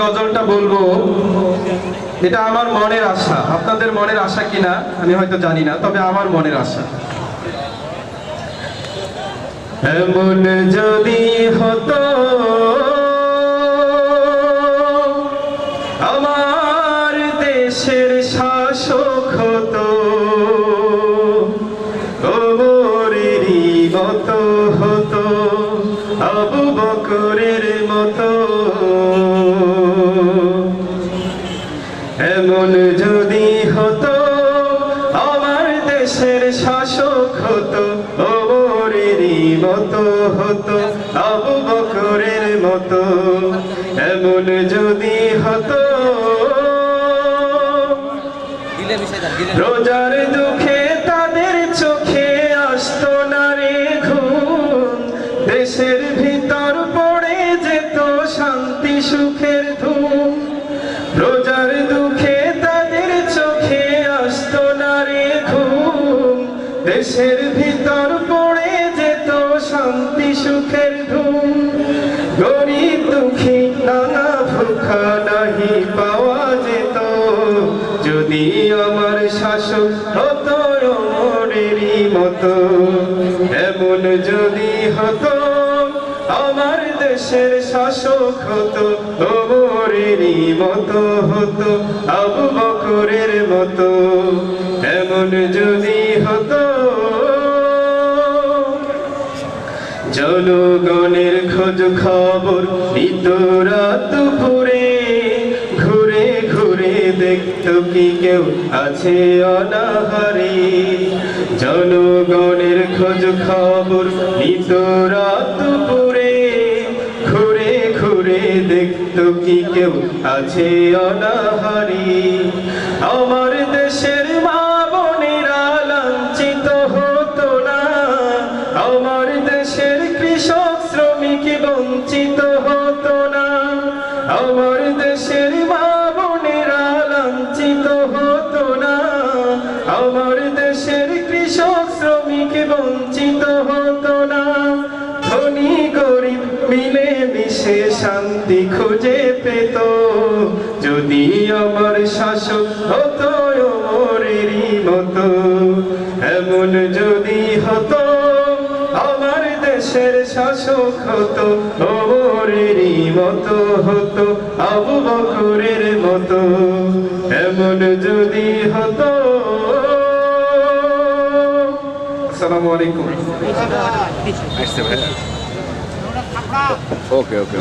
গজলটা বলব, এটা আমার মনের আশা। আপনাদের মনের আশা কিনা, আমি হয়তো জানি না, তবে আমার মনের আশা। এমন যদি হতো, আমার দেশের শাসক হতো মতো হতো, আবু বকরের মতো। মতো হতো আবু বকরের মতো এমন যদি হতো। রোজার দুঃখে তাদের চোখে আসতো না রে ঘুম। দেশের ভিতর পড়ে যেত শান্তি সুখের ধুম। রোজার দুঃখে তাদের চোখে আসতো না রে ঘুম। দেশের ভিতর সুখের ধুম, গরিব দুঃখী, নানা ভুখা নাহি পাওয়া যেত। যদি আমার শাসক হতো অমরেরই মতো, এমন যদি হতো, আমার দেশের শাসক হতো, অমরেরই মতো হতো, আবু বকরের মতো। এমন যদি হতো জনগণের খোঁজ খবর নিতরা দুপুরে ঘুরে ঘুরে দেখত কি কেউ আছে অনাহারে। জনগণের খোঁজ খবর নিতরা দুপুরে ঘুরে ঘুরে দেখত কি কেউ আছে অনাহারে। আমার আমার দেশের কৃষক, শ্রমিক বঞ্চিত হতো না। ধনী, গরিব মিলে মিশে শান্তি খুঁজে পেত। যদি আমার শাসক হতো ওমরেরই মতো, এমন যদি হতো আমার দেশের শাসক হতো ওমরেরই মতো হতো, আবু বকরের মতো। এমন যদি হতো আসসালামু আলাইকুম। ওকে ওকে।